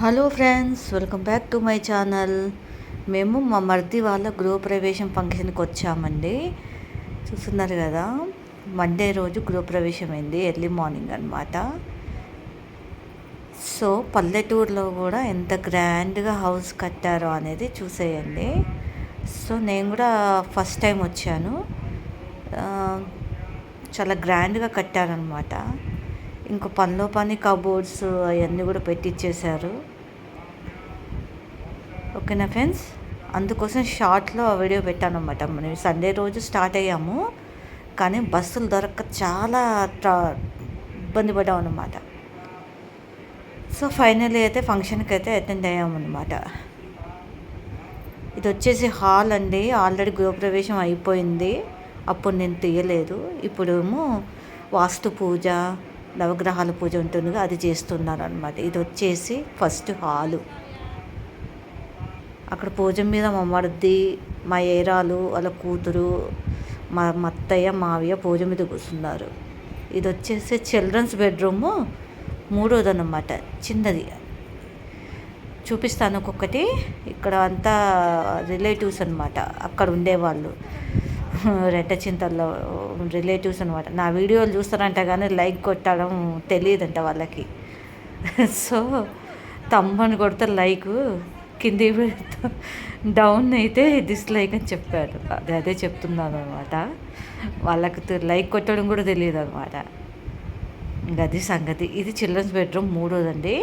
Hello friends welcome back to my channel. మేము మా మర్ది వాళ్ళ గృహప్రవేశం ఫంక్షన్కి వచ్చామండి. చూస్తున్నారు కదా మండే రోజు గృహప్రవేశం అయింది ఎర్లీ మార్నింగ్ అనమాట సో పల్లెటూరులో కూడా ఎంత గ్రాండ్గా హౌస్ కట్టారో అనేది చూసేయండి. సో నేను కూడా ఫస్ట్ టైం వచ్చాను. చాలా గ్రాండ్గా కట్టారనమాట ఇంకా పనిలో పని కబోర్డ్స్ అవన్నీ కూడా పెట్టించేశారు ఓకేనా ఫ్రెండ్స్? అందుకోసం షార్ట్లో ఆ వీడియో పెట్టాను అనమాట మనం సండే రోజు స్టార్ట్ అయ్యాము. కానీ బస్సులు దొరక్క చాలా ట్రా ఇబ్బంది పడ్డాం అనమాట సో ఫైనల్లీ అయితే ఫంక్షన్కి అయితే అటెండ్ అయ్యామన్నమాట. ఇది వచ్చేసి హాల్ అండి. ఆల్రెడీ గృహప్రవేశం అయిపోయింది. అప్పుడు నేను తీయలేదు. ఇప్పుడేమో వాస్తు పూజ నవగ్రహాల పూజ ఉంటుందిగా అది చేస్తున్నారు అనమాట ఇది వచ్చేసి ఫస్ట్ హాలు. అక్కడ పూజ మీద మా మరిది మా ఏరాలు వాళ్ళ కూతురు మా మత్తయ్య మావయ్య పూజ మీద కూర్చున్నారు. ఇది వచ్చేసి చిల్డ్రన్స్ బెడ్రూము మూడోది అన్నమాట చిన్నది. చూపిస్తాను ఒక్కొక్కటి. ఇక్కడ అంతా రిలేటివ్స్ అనమాట అక్కడ ఉండేవాళ్ళు. రెడ్డ చింతల్లో రిలేటివ్స్ అనమాట నా వీడియోలు చూస్తారంట కానీ లైక్ కొట్టడం తెలియదంట వాళ్ళకి. సో తమ్మని కొడితే లైక్ కింది డౌన్ అయితే డిస్లైక్ అని చెప్పారు అదే అదే చెప్తున్నాను అనమాట వాళ్ళకి లైక్ కొట్టడం కూడా తెలియదు అనమాట ఇంకా అది సంగతి. ఇది చిల్డ్రన్స్ బెడ్రూమ్ మూడోదండి.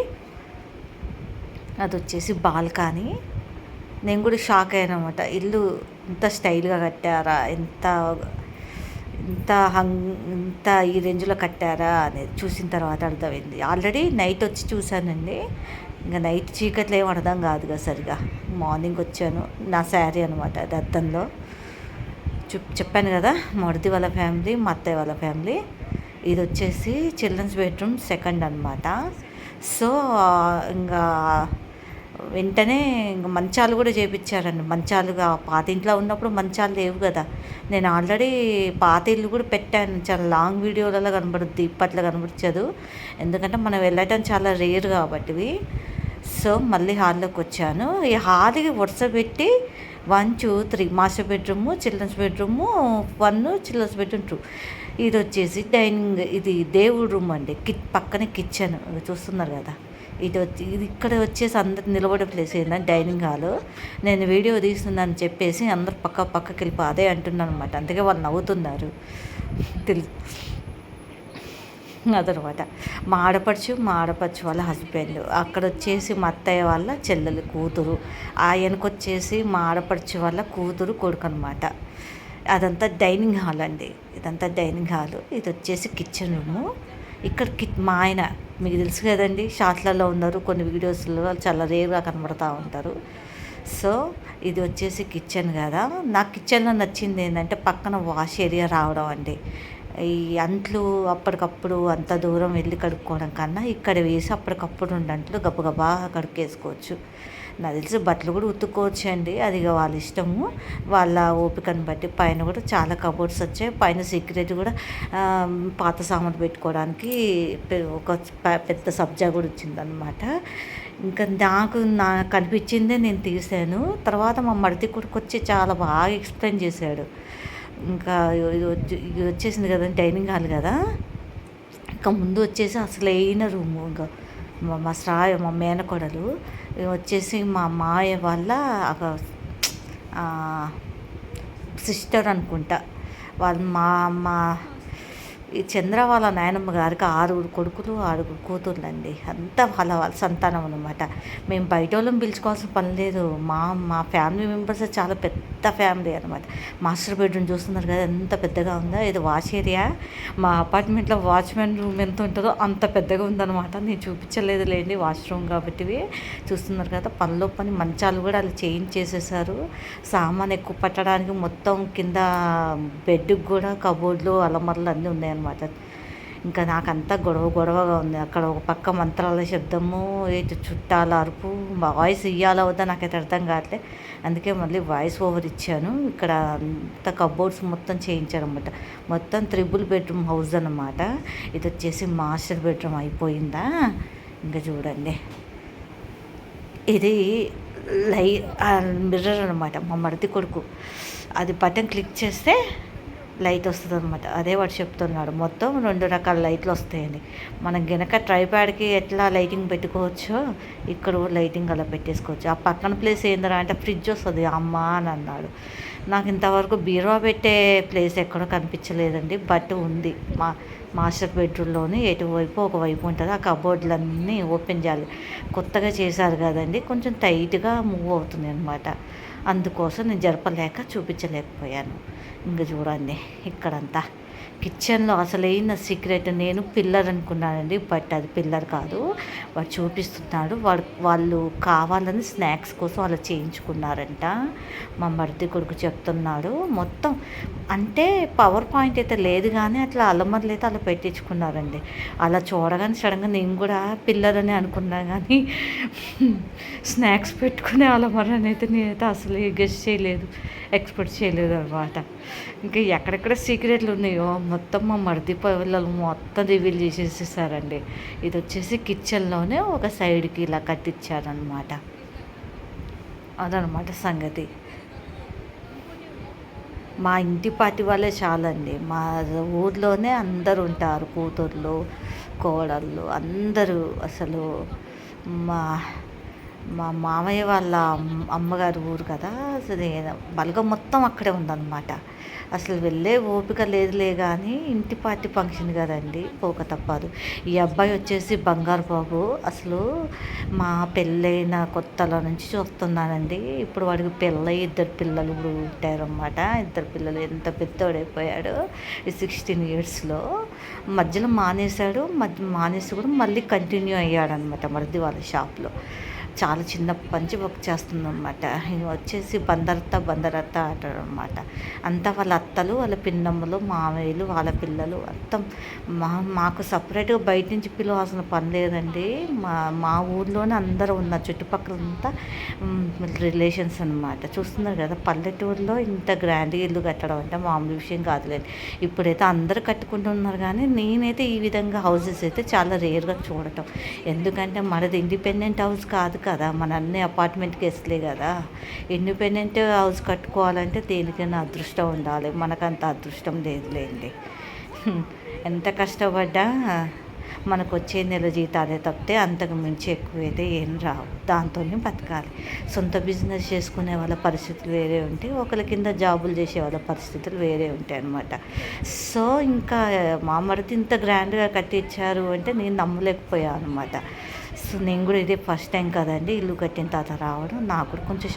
అది వచ్చేసి బాల్కనీ. నేను కూడా షాక్ అయ్యాను అనమాట ఇల్లు ఇంత స్టైల్గా కట్టారా? ఎంత ఇంత హంగ్ ఇంత ఈ రేంజ్లో కట్టారా అనేది చూసిన తర్వాత అర్థమైంది. ఆల్రెడీ నైట్ వచ్చి చూశానండి. ఇంకా నైట్ చీకట్లో ఏం అర్థం కాదు కదా సరిగా. మార్నింగ్ వచ్చాను. నా శారీ అనమాట దత్తంలో చెప్పాను కదా మొదటి వాళ్ళ ఫ్యామిలీ మా అత్తయ్య వాళ్ళ ఫ్యామిలీ. ఇది వచ్చేసి చిల్డ్రన్స్ బెడ్రూమ్ సెకండ్ అనమాట సో ఇంకా వెంటనే మంచాలు కూడా చేపించారండి. మంచాలుగా పాత ఇంట్లో ఉన్నప్పుడు మంచాలు లేవు కదా. నేను ఆల్రెడీ పాత ఇల్లు కూడా పెట్టాను. చాలా లాంగ్ వీడియోలలో కనబడుద్ది ఇప్పట్లో కనబడచ్చదు ఎందుకంటే మనం వెళ్ళటం చాలా రేర్ కాబట్టి సో మళ్ళీ హాల్లోకి వచ్చాను. ఈ హాల్కి వరుస పెట్టి one two three master bedroom children's bedroom one children's bedroom two. ఇది వచ్చేసి డైనింగ్ ఇది దేవుడు రూమ్ అండి. కి పక్కనే కిచెన్. చూస్తున్నారు కదా. ఇటు వచ్చి ఇది ఇక్కడ వచ్చేసి అందరు నిలబడే ప్లేస్ ఏంటంటే డైనింగ్ హాల్ నేను వీడియో తీస్తుందని చెప్పేసి అందరు పక్క పక్కకి వెళ్ళిపో అదే అంటున్నాను అనమాట అందుకే వాళ్ళు నవ్వుతున్నారు. తెలు అదనమాట. మా ఆడపడుచు మా ఆడపడుచు వాళ్ళ హస్బెండ్ అక్కడ వచ్చేసి మా అత్తయ్య వాళ్ళ చెల్లెలు కూతురు. ఆయనకు వచ్చేసి మా ఆడపడుచు వాళ్ళ కూతురు కొడుకు అనమాట అదంతా డైనింగ్ హాల్ అండి. ఇదంతా డైనింగ్ హాల్ ఇది వచ్చేసి కిచెన్ రూము ఇక్కడ కి మా ఆయన మీకు తెలుసు కదండి షార్ట్లలో ఉన్నారు కొన్ని వీడియోస్లో చాలా రేర్గా కనబడుతూ ఉంటారు. సో ఇది వచ్చేసి కిచెన్ కదా. నాకు కిచెన్లో నచ్చింది ఏంటంటే పక్కన వాష్ ఏరియా రావడం అండి. ఈ అంట్లు అప్పటికప్పుడు అంత దూరం వెళ్ళి కడుక్కోవడం కన్నా ఇక్కడ వేసి అప్పటికప్పుడు ఉండంట్లు గబగబా కడుక్కేసుకోవచ్చు. నాకు తెలిసి బట్టలు కూడా ఉతుక్కోవచ్చు అండి అది వాళ్ళ ఇష్టము. వాళ్ళ ఓపికను బట్టి పైన కూడా చాలా కబోర్డ్స్ వచ్చాయి. పైన సీక్రెట్ కూడా పాత సామాన్లు పెట్టుకోవడానికి ఒక పెద్ద సబ్జా కూడా వచ్చిందనమాట ఇంకా నాకు నా కనిపించిందే నేను తీశాను తర్వాత మా మడితి కొడుకు వచ్చి చాలా బాగా ఎక్స్ప్లెయిన్ చేశాడు. ఇంకా ఇది వచ్చేసింది కదా డైనింగ్ హాల్ కదా. ఇంకా ముందు వచ్చేసి అసలైన రూము. ఇంకా మా శ్రాయ మా మేనకోడలు. వచ్చేసి మా మాయ వాళ్ళ సిస్టర్ అనుకుంటా. వాళ్ళ మా మా ఈ చంద్ర వాళ్ళ నాయనమ్మ గారికి ఆరుగురు కొడుకులు ఆరుగురు కూతుర్లండి. అంతా వాళ్ళ వాళ్ళ సంతానం అనమాట మేము బయట వాళ్ళని పిలుచుకోవాల్సిన పని లేదు. మా మా ఫ్యామిలీ మెంబర్స్ చాలా పెద్ద ఫ్యామిలీ అనమాట మాస్టర్ బెడ్రూమ్ చూస్తున్నారు కదా ఎంత పెద్దగా ఉందో? ఇది వాష్ ఏరియా? మా అపార్ట్మెంట్లో వాచ్మెన్ రూమ్ ఎంత ఉంటుందో అంత పెద్దగా ఉందన్నమాట. నేను చూపించలేదు లేండి వాష్రూమ్ కాబట్టి. చూస్తున్నారు కదా పనిలో పని మంచాలు కూడా అలా చేంజ్ చేసేసారు. సామాన్ ఎక్కువ పట్టడానికి మొత్తం కింద బెడ్కి కూడా కబోర్డ్లు అలమర్లు అన్నీ ఉన్నాయన్నమాట. అనమాట ఇంకా నాకంతా గొడవ గొడవగా ఉంది. అక్కడ ఒక పక్క మంత్రాల శబ్దము ఇటు చుట్టాల అరుపు వాయిస్ ఇయ్యాల వద్దా నాకైతే అర్థం కావట్లే. అందుకే మళ్ళీ వాయిస్ ఓవర్ ఇచ్చాను. ఇక్కడ అంత కబోర్డ్స్ మొత్తం చేయించారనమాట మొత్తం త్రిబుల్ బెడ్రూమ్ హౌస్ అనమాట ఇది వచ్చేసి మాస్టర్ బెడ్రూమ్ అయిపోయిందా? ఇంకా చూడండి. ఇది లై మిర్రర్ అనమాట మా మరిది కొడుకు. అది బటన్ క్లిక్ చేస్తే లైట్ వస్తుంది అనమాట అదే వాడు చెప్తున్నాడు మొత్తం రెండు రకాల లైట్లు వస్తాయండి మనం గనక ట్రైప్యాడ్కి ఎట్లా లైటింగ్ పెట్టుకోవచ్చో ఇక్కడ లైటింగ్ అలా పెట్టేసుకోవచ్చు. ఆ పక్కన ప్లేస్ ఏందరా అంటే ఫ్రిడ్జ్ వస్తుంది అమ్మ అని అన్నాడు. నాకు ఇంతవరకు బీరువా పెట్టే ప్లేస్ ఎక్కడో కనిపించలేదండి బట్ ఉంది. మా మాస్టర్ బెడ్రూమ్లోని ఎటువైపు ఒకవైపు ఉంటుంది. ఆ కబోర్డ్లన్నీ ఓపెన్ చేయాలి. కొత్తగా చేశారు కదండి కొంచెం టైట్గా మూవ్ అవుతుంది అనమాట అందుకోసం నేను జరపలేక చూపించలేకపోయాను. ఇంక చూడండి ఇక్కడంతా. కిచెన్లో అసలైన సీక్రెట్ నేను పిల్లర్ అనుకున్నానండి బట్ అది పిల్లర్ కాదు. వాడు చూపిస్తున్నాడు వాడు వాళ్ళు కావాలని స్నాక్స్ కోసం అలా చేయించుకున్నారంట. మా మరిది కొడుకు చెప్తున్నాడు మొత్తం అంటే పవర్ పాయింట్ అయితే లేదు కానీ అట్లా అలమర్లు అయితే అలా పెట్టించుకున్నారండి. అలా చూడగానే సడన్గా నేను కూడా పిల్లర్ అని అనుకున్నా కానీ స్నాక్స్ పెట్టుకునే అలమరని అయితే నేనైతే అసలు గెస్ట్ చేయలేదు ఎక్స్పెక్ట్ చేయలేదు అనమాట. ఇంకా ఎక్కడెక్కడ సీక్రెట్లు ఉన్నాయో మొత్తం మా మర్ది పిల్లలు మొత్తం రివీల్ చేసేసేసారండి ఇది వచ్చేసి కిచెన్లోనే ఒక సైడ్కి ఇలా కట్టించారనమాట అదనమాట సంగతి. మా ఇంటి పాటి వాళ్ళే చాలండి. మా ఊర్లోనే అందరు ఉంటారు కూతుర్లు కోడళ్ళు అందరూ అసలు మా మా మామయ్య వాళ్ళ అమ్మగారు ఊరు కదా. అసలు బలగం మొత్తం అక్కడే ఉందన్నమాట. అసలు వెళ్ళే ఓపిక లేదులే కానీ ఇంటి పార్టీ ఫంక్షన్ కదండి పోక తప్పదు. ఈ అబ్బాయి వచ్చేసి బంగారు బాబు. అసలు మా పెళ్ళైన కొత్తలో నుంచి చూస్తున్నానండి. ఇప్పుడు వాడికి పెళ్ళై ఇద్దరు పిల్లలు కూడా ఉంటారన్నమాట. ఇద్దరు పిల్లలు ఎంత పెద్దోడైపోయాడు ఈ సిక్స్టీన్ ఇయర్స్లో మధ్యలో మానేశాడు. మధ్య మానేసి కూడా మళ్ళీ కంటిన్యూ అయ్యాడనమాట మరిది వాళ్ళ షాప్లో చాలా చిన్న పంచి వర్క్ చేస్తుందన్నమాట. వచ్చేసి బందరత్త బందరత్త అంటారు అనమాట అంతా వాళ్ళ అత్తలు వాళ్ళ పిన్నమ్మలు మామయ్యలు వాళ్ళ పిల్లలు అంతా మా మాకు సపరేట్గా బయట నుంచి పిలవాల్సిన పని లేదండి. మా మా ఊర్లోనే అందరూ ఉన్న చుట్టుపక్కల అంతా రిలేషన్స్ అనమాట చూస్తున్నారు కదా పల్లెటూరులో ఇంత గ్రాండ్గా ఇల్లు కట్టడం అంటే మామూలు విషయం కాదులేండి. ఇప్పుడైతే అందరూ కట్టుకుంటున్నారు కానీ నేనైతే ఈ విధంగా హౌసెస్ అయితే చాలా రేర్గా చూడటం. ఎందుకంటే మనది ఇండిపెండెంట్ హౌస్ కాదు కదా మన అన్ని అపార్ట్మెంట్ కేసులే కదా. ఇండిపెండెంట్ హౌస్ కట్టుకోవాలంటే దేనికైనా అదృష్టం ఉండాలి. మనకంత అదృష్టం లేదులేండి. ఎంత కష్టపడ్డా మనకు వచ్చే నెల జీతాలే తప్పితే అంతకు మించి ఎక్కువైతే ఏం రావు. దాంతోనే బతకాలి. సొంత బిజినెస్ చేసుకునే వాళ్ళ పరిస్థితులు వేరే ఉంటాయి ఒకరి కింద జాబులు చేసే వాళ్ళ పరిస్థితులు వేరే ఉంటాయి అనమాట సో ఇంకా మా మరిది ఇంత గ్రాండ్గా కట్టించారు అంటే నేను నమ్మలేకపోయాను అనమాట సో నేను కూడా ఇదే ఫస్ట్ టైం కదండి ఇల్లు కట్టిన తర్వాత రావడం. నాకు కూడా కొంచెం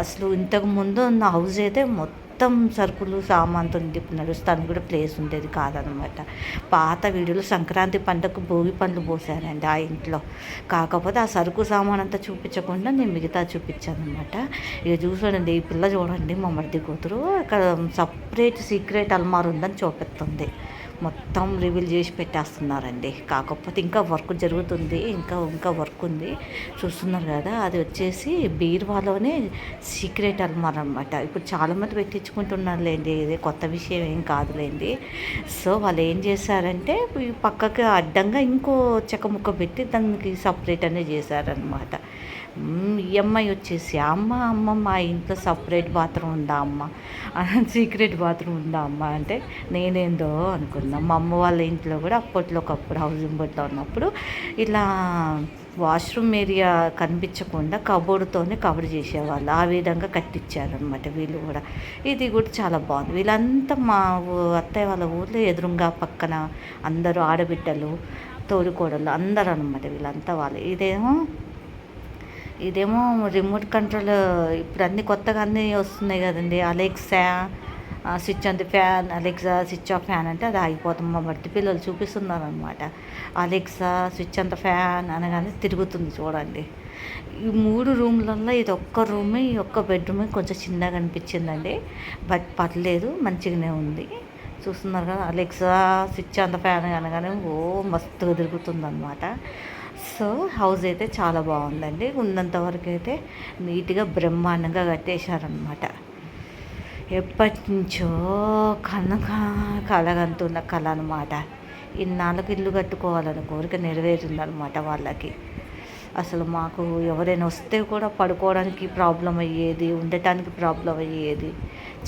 అసలు ఇంతకు ముందు హౌస్ అయితే మొత్తం సరుకులు సామాన్తో ఇప్పుడు నడుస్తాను కూడా ప్లేస్ ఉండేది కాదనమాట పాత వీడియోలు సంక్రాంతి పండుగకు భోగి పండ్లు పోసారండి ఆ ఇంట్లో. కాకపోతే ఆ సరుకు సామాన్ అంతా చూపించకుండా నేను మిగతా చూపించాను అనమాట ఇక చూసానండి ఈ పిల్ల చూడండి మా మరిది కూతురు. అక్కడ సపరేట్ సీక్రెట్ అల్మార్ ఉందని చూపిస్తుంది. మొత్తం రివీల్ చేసి పెట్టేస్తున్నారండి. కాకపోతే ఇంకా వర్క్ జరుగుతుంది ఇంకా ఇంకా వర్క్ ఉంది. చూస్తున్నారు కదా అది వచ్చేసి బీర్వాలోనే సీక్రెట్ అల్మార్ అనమాట ఇప్పుడు చాలామంది పెట్టించుకుంటున్నారులేండి ఇది కొత్త విషయం ఏం కాదులేండి. సో వాళ్ళు ఏం చేశారంటే పక్కకి అడ్డంగా ఇంకో చెక్క ముక్క పెట్టి దానికి సపరేట్ అనేది చేశారనమాట ఈ అమ్మాయి వచ్చేసి అమ్మ అమ్మ మా ఇంట్లో సపరేట్ బాత్రూమ్ ఉందా అమ్మ? సీక్రెట్ బాత్రూమ్ ఉందా అమ్మ? అంటే నేనేందో అనుకున్నా. మా అమ్మ వాళ్ళ ఇంట్లో కూడా అప్పట్లో ఒకప్పుడు హౌసింగ్ బోర్డ్లో ఉన్నప్పుడు ఇలా వాష్రూమ్ ఏరియా కనిపించకుండా కబోర్డ్తోనే కవర్ చేసేవాళ్ళు. ఆ విధంగా కట్టించారనమాట వీళ్ళు కూడా. ఇది కూడా చాలా బాగుంది. వీళ్ళంతా మా అత్తయ్య వాళ్ళ ఊర్లో ఎదురుగా పక్కన అందరూ ఆడబిడ్డలు తోడుకోడలు అందరూ అనమాట వీళ్ళంతా వాళ్ళు. ఇదేమో ఇదేమో రిమోట్ కంట్రోల్ ఇప్పుడు అన్ని కొత్తగా అన్నీ వస్తున్నాయి కదండి. Alexa switch on the fan Alexa switch off fan అంటే అది ఆగిపోతుంది. మా బట్టి పిల్లలు చూపిస్తున్నారు అనమాట Alexa switch on the fan అనగానే తిరుగుతుంది చూడండి. ఈ మూడు రూమ్లలో ఇది ఒక్క రూమ్ ఈ ఒక్క బెడ్రూమ్ కొంచెం చిన్నగా అనిపించిందండి. బట్ పర్లేదు మంచిగానే ఉంది. చూస్తున్నారు కదా Alexa switch on the fan అనగానే ఓ మస్తుగా తిరుగుతుంది అనమాట సో హౌస్ అయితే చాలా బాగుందండి. ఉన్నంత వరకు అయితే నీట్గా బ్రహ్మాండంగా కట్టేశారనమాట ఎప్పటి నుంచో కనుక కలగంతున్న కళ అనమాట ఇన్నాళ్ళకి ఇల్లు కట్టుకోవాలని కోరిక నెరవేరిందనమాట వాళ్ళకి. అసలు మాకు ఎవరైనా వస్తే కూడా పడుకోవడానికి ప్రాబ్లం అయ్యేది ఉండటానికి ప్రాబ్లం అయ్యేది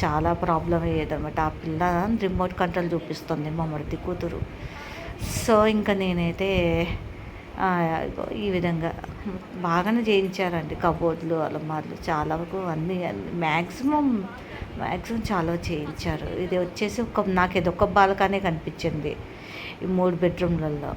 చాలా ప్రాబ్లం అయ్యేది అనమాట ఆ పిల్ల రిమోట్ కంట్రోల్ చూపిస్తుంది మా మరిది కూతురు. సో ఇంకా నేనైతే ఈ విధంగా. బాగానే చేయించారండి కబోర్డ్లు అలమార్లు చాలా వరకు అన్నీ. మ్యాక్సిమం మ్యాక్సిమం చాలా చేయించారు. ఇది వచ్చేసి ఒక నాకు ఇది ఒక బాల్కనే కనిపించింది ఈ మూడు బెడ్రూమ్లలో.